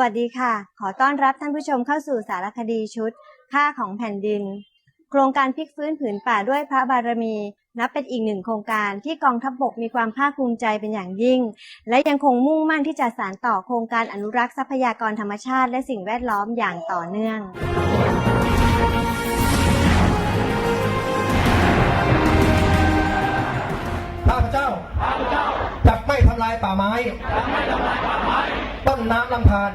วัสดีค่ะ ขอต้อนรับท่านผู้ชมเข้าสู่สารคดีชุด ค่าของแผ่นดิน โครงการพลิกฟื้นผืนป่าด้วยพระบารมี นับเป็นอีกหนึ่งโครงการที่กองทัพบบกมีความภาคภูมิใจเป็นอย่างยิ่ง และยังคงมุ่งมั่นที่จะสานต่อโครงการอนุรักษ์ทรัพยากรธรรมชาติและสิ่งแวดล้อมอย่างต่อเนื่อง ม่ทำลายป่าไม้ ต้นน้ำลำธาร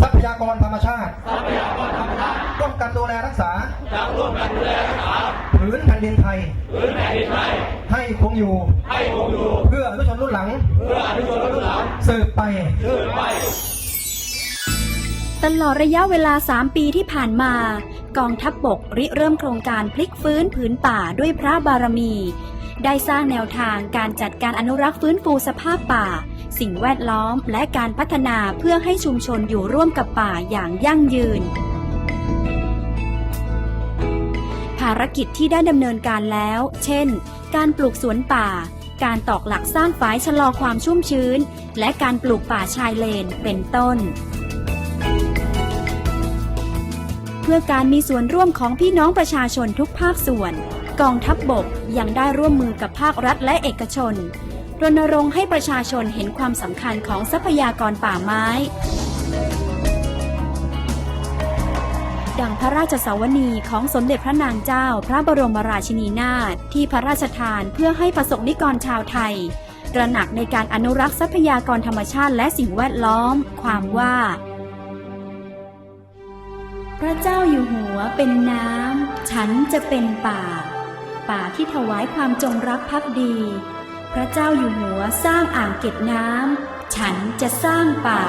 ทรัพยากรธรรมชาติร่วมกันดูแลรักษา ผืนแผ่นดินไทย ให้คงอยู่ เพื่ออนุชนรุ่นหลัง สืบไป ตลอดระยะเวลา 3 ปีที่ผ่านมา กองทัพบบกริเริ่มโครงการพลิกฟื้นผืนป่าด้วยพระบารมี ได้สร้างแนวทางการจัดการอนุรักษ์ฟื้นฟูสภาพป่า สิ่งแวดล้อมและการพัฒนาเพื่อให้ชุมชนอยู่ร่วมกับป่าอย่างยั่งยืน ภารกิจที่ได้ดำเนินการแล้ว เช่น การปลูกสวนป่า การตอกหลักสร้างฝายชะลอความชุ่มชื้น และการปลูกป่าชายเลนเป็นต้น พื่อการมีส่วนร่วมของพี่น้องประชาชนทุกภาคส่วน กองทัพบบกยังได้ร่วมมือกับภาครัฐและเอกชน รณรงค์ให้ประชาชนเห็นความสำคัญของทรัพยากรป่าไม้ ดังพระราชสาวนีของสมเด็จพระนางเจ้า พระบรมราชินีนาถที่พระราชทานเพื่อให้ประสบนิกรชาวไทยตระหนักในการอนุรักษ์ทรัพยากรธรรมชาติและสิ่งแวดล้อม ความว่า พระเจ้าอยู่หัวเป็นน้ำ ฉันจะเป็นป่า ป่าที่ถวายความจงรักภักดี พระเจ้าอยู่หัวสร้างอ่างเก็บน้ำ ฉันจะสร้างป่า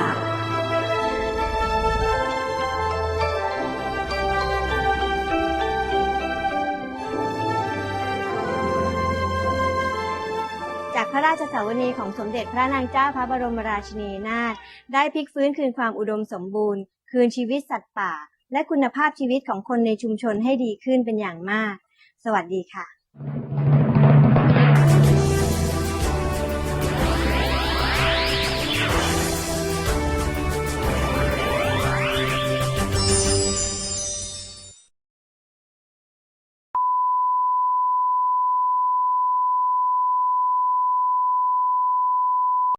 จากพระราชสาวนีของสมเด็จพระนางเจ้าพระบรมราชินีนาถได้พลิกฟื้นคืนความอุดมสมบูรณ์ คืนชีวิตสัตว์ป่า และคุณภาพชีวิตของคนในชุมชนให้ดีขึ้นเป็นอย่างมาก สวัสดีค่ะ